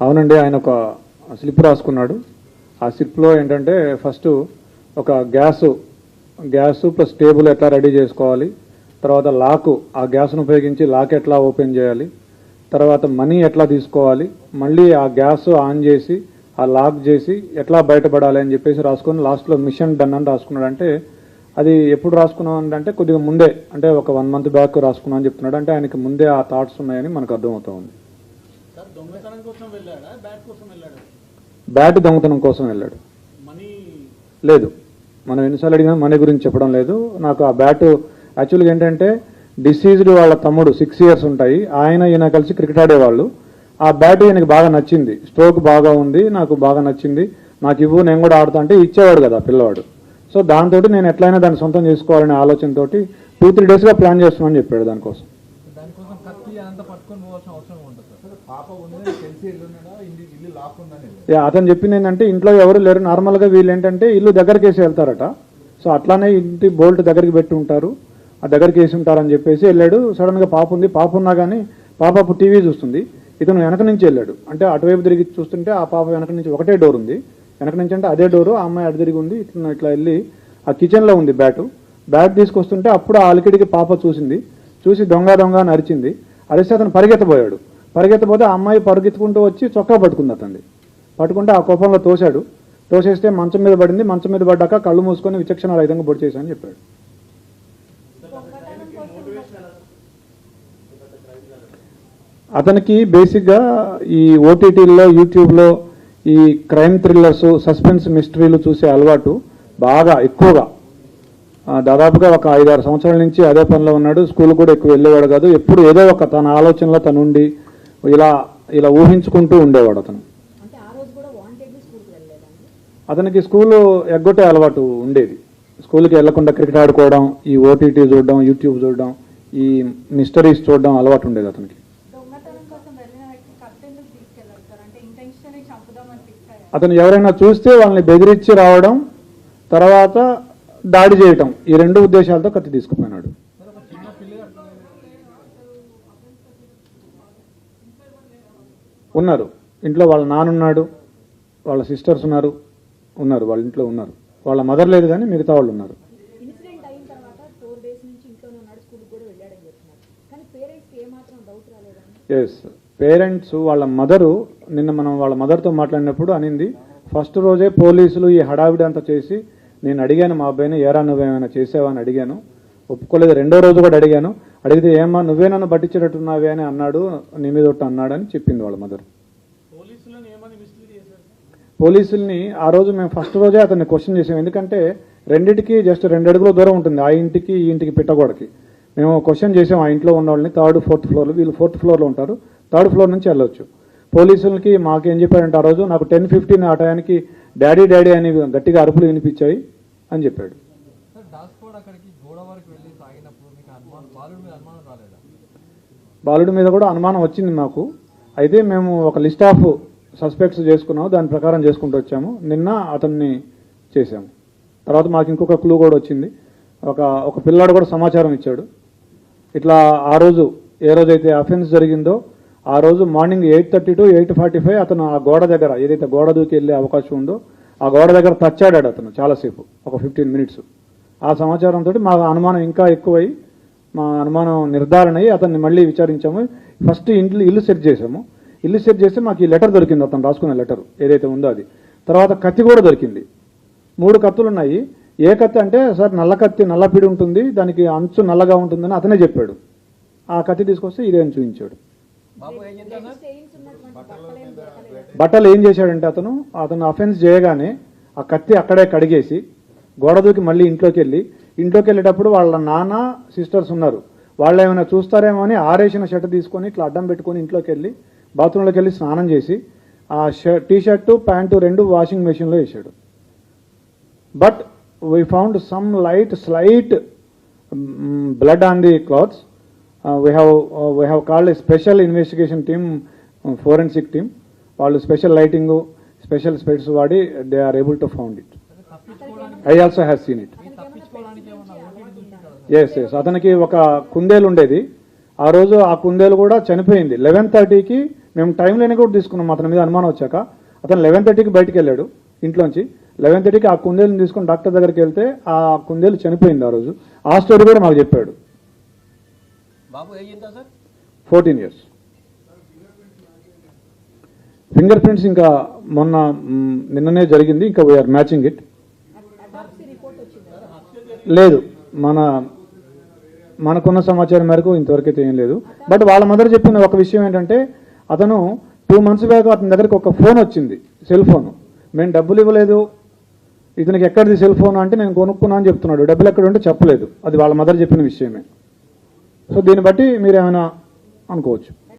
అవునండి ఆయన ఒక స్లిప్ రాసుకున్నాడు. ఆ స్లిప్లో ఏంటంటే ఫస్ట్ ఒక గ్యాస్ గ్యాస్ ప్లస్ టేబుల్ ఎట్లా రెడీ చేసుకోవాలి తర్వాత లాకు ఆ గ్యాస్ను ఉపయోగించి లాక్ ఎట్లా ఓపెన్ చేయాలి తర్వాత మనీ ఎట్లా తీసుకోవాలి మళ్ళీ ఆ గ్యాస్ ఆన్ చేసి ఆ లాక్ చేసి ఎట్లా బయటపడాలి అని చెప్పేసి రాసుకొని లాస్ట్లో మిషన్ డన్ అని రాసుకున్నాడు. అంటే అది ఎప్పుడు రాసుకున్నాం అంటే కొద్దిగా ముందే అంటే ఒక వన్ మంత్ బ్యాక్ రాసుకున్నాం అని చెప్తున్నాడు. అంటే ఆయనకి ముందే ఆ థాట్స్ ఉన్నాయని మనకు అర్థమవుతా ఉంది సార్ దొంగతనం కోసం వెళ్ళాడా బ్యాట్ దొంగతనం కోసం వెళ్ళాడు. మనీ లేదు. మనం ఎన్నిసార్లు అడిగినా మనీ గురించి చెప్పడం లేదు. నాకు ఆ బ్యాట్ యాక్చువల్గా ఏంటంటే డిసీజ్డ్ వాళ్ళ తమ్ముడు సిక్స్ ఇయర్స్ ఉంటాయి. ఆయన ఈయన కలిసి క్రికెట్ ఆడేవాళ్ళు. ఆ బ్యాట్ ఈయనకి బాగా నచ్చింది. స్ట్రోక్ బాగా ఉంది. నాకు బాగా నచ్చింది. నాకు ఇవ్వు నేను కూడా ఆడుతా అంటే ఇచ్చేవాడు కదా పిల్లవాడు. సో దాంతో నేను ఎట్లయినా దాన్ని సొంతం చేసుకోవాలనే ఆలోచనతోటి టూ త్రీ డేస్గా ప్లాన్ చేస్తున్నాను చెప్పాడు దానికోసం. అతను చెప్పింది ఏంటంటే ఇంట్లో ఎవరు లేరు. నార్మల్గా వీళ్ళు ఏంటంటే ఇల్లు దగ్గరికి వేసి వెళ్తారట. సో అట్లానే ఇంటి బోల్ట్ దగ్గరికి పెట్టి ఉంటారు. ఆ దగ్గరికి వేసి ఉంటారని చెప్పేసి వెళ్ళాడు. సడన్గా పాప ఉంది. పాప ఉన్నా కానీ పాప అప్పుడు టీవీ చూస్తుంది. ఇతను వెనక నుంచి వెళ్ళాడు. అంటే అటువైపు తిరిగి చూస్తుంటే ఆ పాప వెనక నుంచి ఒకటే డోర్ ఉంది. వెనక నుంచి అంటే అదే డోరు. ఆ అమ్మాయి అటు తిరిగి ఉంది. ఇట్లా ఇట్లా వెళ్ళి ఆ కిచెన్లో ఉంది బ్యాటు. బ్యాట్ తీసుకొస్తుంటే అప్పుడు ఆ అలికిడికి పాప చూసింది. చూసి దొంగ దొంగ అని అరిచింది. అరిస్తే అతను పరిగెత్తబోయాడు. పరిగెత్తపోతే ఆ అమ్మాయి పరుగెత్తుకుంటూ వచ్చి చొక్కా పట్టుకుంది అతన్ని. పట్టుకుంటే ఆ కోపంలో తోశాడు. తోసేస్తే మంచం మీద పడింది. మంచం మీద పడ్డాక కళ్ళు మూసుకొని విచక్షణ రహితంగా పొడి చేశానని చెప్పాడు. అతనికి బేసిక్గా ఈ ఓటీటీల్లో యూట్యూబ్లో ఈ క్రైమ్ థ్రిల్లర్స్ సస్పెన్స్ మిస్టరీలు చూసే అలవాటు బాగా ఎక్కువగా. దాదాపుగా ఒక ఐదారు సంవత్సరాల నుంచి అదే పనిలో ఉన్నాడు. స్కూల్ కూడా ఎక్కువ వెళ్ళేవాడు కాదు. ఎప్పుడు ఏదో ఒక తన ఆలోచనలో తనుండి ఇలా ఇలా ఊహించుకుంటూ ఉండేవాడు అతను. అతనికి స్కూలు ఎగ్గొట్టే అలవాటు ఉండేది. స్కూల్కి వెళ్ళకుండా క్రికెట్ ఆడుకోవడం ఈ ఓటీటీ చూడడం యూట్యూబ్ చూడడం ఈ మిస్టరీస్ చూడడం అలవాటు ఉండేది అతనికి. అతను ఎవరైనా చూస్తే వాళ్ళని బెదిరించి రావడం తర్వాత దాడి చేయటం ఈ రెండు ఉద్దేశాలతో కత్తి తీసుకుపోయినాడు సార్ ఒక చిన్న పిల్లగాడు ఉన్నారు. ఇంట్లో వాళ్ళ నాన్నున్నాడు వాళ్ళ సిస్టర్స్ ఉన్నారు ఉన్నారు వాళ్ళ ఇంట్లో ఉన్నారు. వాళ్ళ మదర్ లేదు కానీ మిగతా వాళ్ళు ఉన్నారు. ఉన్నాడు ఎస్ పేరెంట్స్ వాళ్ళ మదరు నిన్న మనం వాళ్ళ మదర్తో మాట్లాడినప్పుడు అనింది ఫస్ట్ రోజే పోలీసులు ఈ హడావిడి అంతా చేసి నేను అడిగాను మా అబ్బాయిని ఏరా నువ్వేమైనా చేసావా? అని అడిగాను. ఒప్పుకోలేదు. రెండో రోజు కూడా అడిగాను. అడిగితే ఏమ్మా నువ్వే నన్ను పట్టించేటట్టున్నావే అని అన్నాడు నీ మీద ఒట్టు అన్నాడు అని చెప్పింది వాళ్ళ మదర్. పోలీసులను ఆ రోజు మేము ఫస్ట్ రోజే అతన్ని క్వశ్చన్ చేసాం ఎందుకంటే రెండింటికి జస్ట్ రెండు అడుగుల దూరం ఉంటుంది ఆ ఇంటికి ఈ ఇంటికి పిట్టగోడకి. మేము క్వశ్చన్ చేసాం ఆ ఇంట్లో ఉన్న వాళ్ళని థర్డ్ ఫోర్త్ ఫ్లోర్లో వీళ్ళు ఫోర్త్ ఫ్లోర్లో ఉంటారు థర్డ్ ఫ్లోర్ నుంచి వెళ్ళొచ్చు. పోలీసులకి మాకేం చెప్పారంటే ఆ రోజు నాకు టెన్ ఫిఫ్టీన్ ఆ టయానికి డాడీ డాడీ అని గట్టిగా అరుపులు వినిపించాయి అని చెప్పాడు సార్ డాస్కోడ్ అక్కడికి గోడ వరకు వెళ్ళి తాగినప్పుడు మీకు అనుమానం బాలుడి మీద కూడా అనుమానం వచ్చింది మాకు. అయితే మేము ఒక లిస్ట్ ఆఫ్ సస్పెక్ట్స్ చేసుకున్నాము దాని ప్రకారం చేసుకుంటూ వచ్చాము. నిన్న అతన్ని చేశాము. తర్వాత మాకు ఇంకొక క్లూ కూడా వచ్చింది. ఒక ఒక పిల్లాడు కూడా సమాచారం ఇచ్చాడు. ఇట్లా ఆ రోజు ఏ రోజైతే అఫెన్స్ జరిగిందో ఆ రోజు morning eight thirty to eight forty five అతను ఆ గోడ దగ్గర ఏదైతే గోడ దూకి వెళ్ళే అవకాశం ఉందో ఆ గోడ దగ్గర తచ్చాడాడు అతను చాలాసేపు ఒక ఫిఫ్టీన్ మినిట్స్. ఆ సమాచారంతో మా అనుమానం ఇంకా ఎక్కువై మా అనుమానం నిర్ధారణ అయ్యి అతన్ని మళ్ళీ విచారించాము. ఫస్ట్ ఇంట్లో ఇల్లు సెట్ చేసాము ఇల్లు సెట్ చేస్తే మాకు ఈ లెటర్ దొరికింది అతను రాసుకున్న లెటర్ ఏదైతే ఉందో అది. తర్వాత కత్తి కూడా దొరికింది. మూడు కత్తులు ఉన్నాయి ఏ కత్తి అంటే సార్ నల్ల కత్తి నల్ల పిడి ఉంటుంది దానికి అంచు నల్లగా ఉంటుందని అతనే చెప్పాడు. ఆ కత్తి తీసుకొస్తే ఇదే అని చూపించాడు. బట్టలు ఏం చేశాడంటే అతను అతను అఫెన్స్ చేయగానే ఆ కత్తి అక్కడే కడిగేసి గోడ దూకి మళ్ళీ ఇంట్లోకి వెళ్ళి ఇంట్లోకి వెళ్ళేటప్పుడు వాళ్ళ నాన్న సిస్టర్స్ ఉన్నారు. వాళ్ళు ఏమైనా చూస్తారేమో అని ఆరేసిన షర్ట్ తీసుకొని ఇట్లా అడ్డం పెట్టుకొని ఇంట్లోకి వెళ్ళి బాత్రూంలోకి వెళ్ళి స్నానం చేసి ఆ షర్ట్ టీ షర్టు ప్యాంటు రెండు వాషింగ్ మెషిన్లో వేసాడు but we found some light slight blood on the clothes. We have we have called special investigation team forensic team. వాళ్ళు స్పెషల్ లైటింగ్ స్పెషల్ స్పెట్స్ వాడి they are able to found it. I also have seen it yes yes అతనికి ఒక కుందేలు ఉండేది. ఆ రోజు ఆ కుందేలు కూడా చనిపోయింది. లెవెన్ థర్టీకి మేము టైం లేని కూడా తీసుకున్నాం. అతని మీద అనుమానం వచ్చాక అతను లెవెన్ థర్టీకి బయటికి వెళ్ళాడు ఇంట్లోంచి. లెవెన్ థర్టీకి ఆ కుందేలుని తీసుకొని డాక్టర్ దగ్గరికి వెళ్తే ఆ కుందేలు చనిపోయింది ఆ రోజు. ఆ స్టోరీ కూడా మాకు చెప్పాడు. ఫోర్టీన్ ఇయర్స్ ఫింగర్ ప్రింట్స్ ఇంకా మొన్న నిన్ననే జరిగింది. ఇంకా వీఆర్ మ్యాచింగ్ ఇట్ లేదు. మన మనకున్న సమాచారం మేరకు ఇంతవరకు అయితే ఏం లేదు. బట్ వాళ్ళ మదర్ చెప్పిన ఒక విషయం ఏంటంటే అతను టూ మంత్స్ బ్యాక్ అతని దగ్గరికి ఒక ఫోన్ వచ్చింది సెల్ ఫోన్. మేము డబ్బులు ఇవ్వలేదు. ఇతనికి ఎక్కడిది సెల్ ఫోన్ అంటే నేను కొనుక్కున్నా అని చెప్తున్నాడు. డబ్బులు ఎక్కడ ఉంటే చెప్పలేదు. అది వాళ్ళ మదర్ చెప్పిన విషయమే. సో దీన్ని బట్టి మీరు ఏమైనా అనుకోవచ్చు.